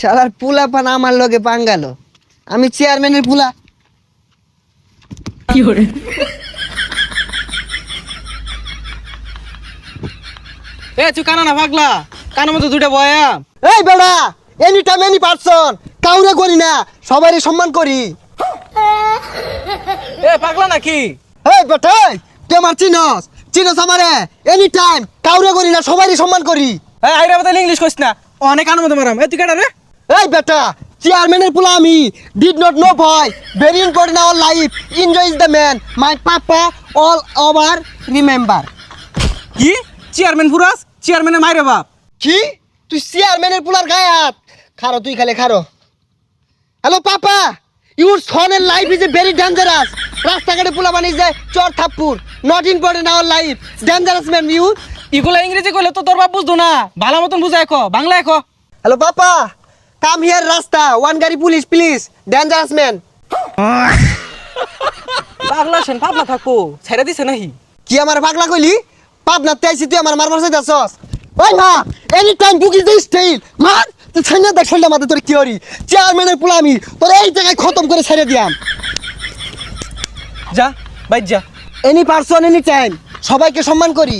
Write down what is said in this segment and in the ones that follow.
শালার পুলা পান আমার লগে পাঙ্গালো আমি চেয়ারম্যানের পুলা। এ তুই কানা না পাগলা। কানের মতো দুইটা বয়া এই বেড়া এনি টাইম এনি পারসন কাউরে করি না সবারই সম্মান করি। এ পাগলা নাকি? এই বেটে তুই আমার চিনস চিনস আমারে এনি টাইম কাউরে করি না সবারই সম্মান করি। আইরা ইংলিশ কইস না। অনেক কানের মতো মারাম। এ তুই কেডা রে? এই বেটা চেয়ারম্যানের পুলা আমি। Did not know boy very important our life enjoy is the man my papa all over remember কি? চেয়ারম্যান ফুরাস চেয়ারম্যানের মাইরে বাপ? কি? তুই চেয়ারম্যানের পুলার গায়ে হাত। খারো তুই খালে খারো। হ্যালো পাপা ইউর সনের life is a very dangerous রাস্তাঘাটে পুলা বানিয়ে যায় চর থাপ্পুর। Not important our life dangerous man you ইগুলা ইংরেজি কইলে তো তোর বাপ বুঝতো না। ভালো মতন বুঝাই কো বাংলায় কো। হ্যালো পাপা কাম হিয়ার রাস্তা ওয়ান গাড়ি পুলিশ প্লিজ ডেঞ্জারাস ম্যান পাগলা সেন পাগলা থাকো ছেড়ে দিছে নাহি। কি আমার পাগলা কইলি? পাবনা তেইছি তুই আমার মারবার চাইতাছস ওই মা any time book is style মার তুই ছাইনা দেখ ঠান্ডা মাথা তোর কি হরি? চেয়ারম্যানের পুলা আমি তোর এই জায়গায় খতম করে ছেড়ে দিয়াম। যা বাইর যা। এনি পারসন এনি টাইম সবাইকে সম্মান করি।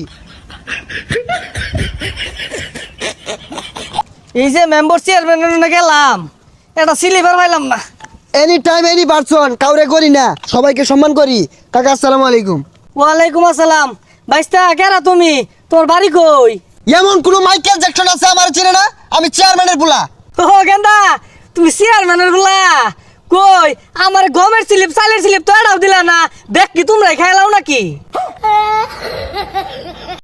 এই যে মেম্বার চেয়ারম্যান গেলাম। এটা সিলিভার পাইলাম না। এনি টাইম এনি পারসন কাউরে করি না। সবাইকে সম্মান করি। কাকা আসসালামু আলাইকুম। ওয়ালাইকুম আসসালাম। বাইস্তা কেরা তুমি? তোর বাড়ি কই? এমন কোন মাইকেল জ্যাকসন আছে আমার চেনে না? আমি চেয়ারম্যানের পুলা ও গেন্দা তুমি চেয়ারম্যানেরগুলা কই আমার গমের স্লিপ চালের স্লিপ তো এটাও দিলা না। দেখ কি তোমরা খাইলাও নাকি?